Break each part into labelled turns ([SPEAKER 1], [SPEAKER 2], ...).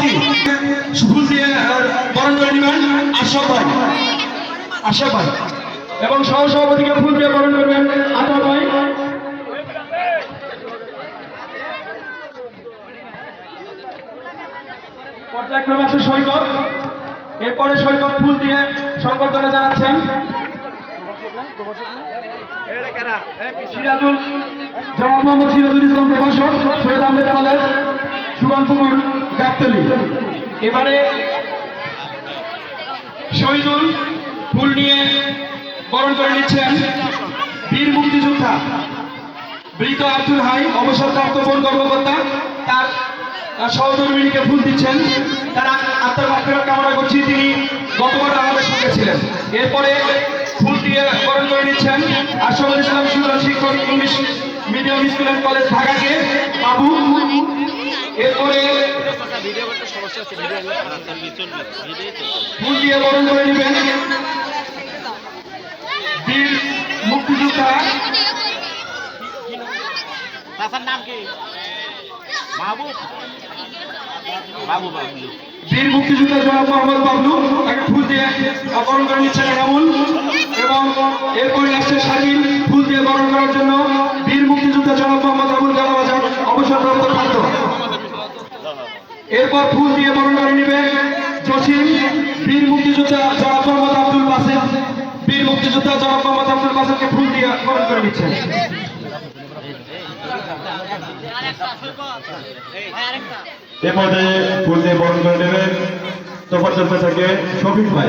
[SPEAKER 1] সভাপতি ফুল দিয়ে বরণ সহ ফুল দিয়ে বরণ করবেন আতা ভাই। পর্যায়ক্রমে আছে সৈকত। এরপরে সৈকত ফুল দিয়ে সংবর্ধনা জানাচ্ছেন। সিরাজুল, জনাব মোহাম্মদ সিরাজুল ইসলাম প্রভাষক, সৈয়দ আহমেদ কলেজ সুবনপুকুর গাবতলি এবারে শহীদুল ফুল নিয়ে বরণ করে নিচ্ছেন বীর মুক্তিযোদ্ধা মৃত আব্দুল হাই, অবসরপ্রাপ্ত বন কর্মকর্তা। তার সহধর্মিনীকে ফুল দিচ্ছেন। তার আত্মার কামনা করছি, তিনি গতবার আমাদের সঙ্গে ছিলেন। এরপরে ফুল দিয়ে বরণ করে নিচ্ছেন আশরাফুল ইসলাম সুন্দর শিক্ষক English medium school and college ঢাকাকে। বাবু, এরপরে
[SPEAKER 2] ভিডিও করতে সমস্যা হচ্ছে ভিডিও চলবে চলবে
[SPEAKER 1] ফুল দিয়ে বরণ করে নেবেন। বীর মুক্তিযোদ্ধা।
[SPEAKER 2] তার নাম কি? মাহবুব। বাবু বাবু
[SPEAKER 1] বীর মুক্তিযোদ্ধা জনাব মোহাম্মদ বাবলু তাকে ফুল দিয়ে বরণ করে নিচ্ছেন এনামুল। এবং এরপরে আসছে স্বাধীন ফুল দিয়ে বরণ করার জন্য বীর মুক্তিযোদ্ধা জনাব মোহাম্মদ আবুল কালাম আজাদ অবসরপ্রাপ্ত খাদ্য এরপর ফুল দিয়ে বরণ করে নেবে জসিম বীর মুক্তিযোদ্ধা জনাব মোহাম্মদ আব্দুল বাসেম বীর মুক্তিযোদ্ধা জনাব মোহাম্মদ আব্দুল বাসেমকে ফুল দিয়ে বরণ করে নিচ্ছেন
[SPEAKER 3] এ পর্যায়ে ফুল দিয়ে বরণ করে নেবেন তোফাজ্জল থেকে শফিক ভাই।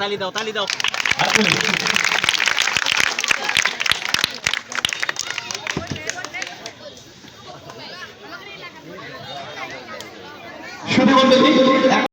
[SPEAKER 2] তালি দাও তালি দাও
[SPEAKER 1] বলতে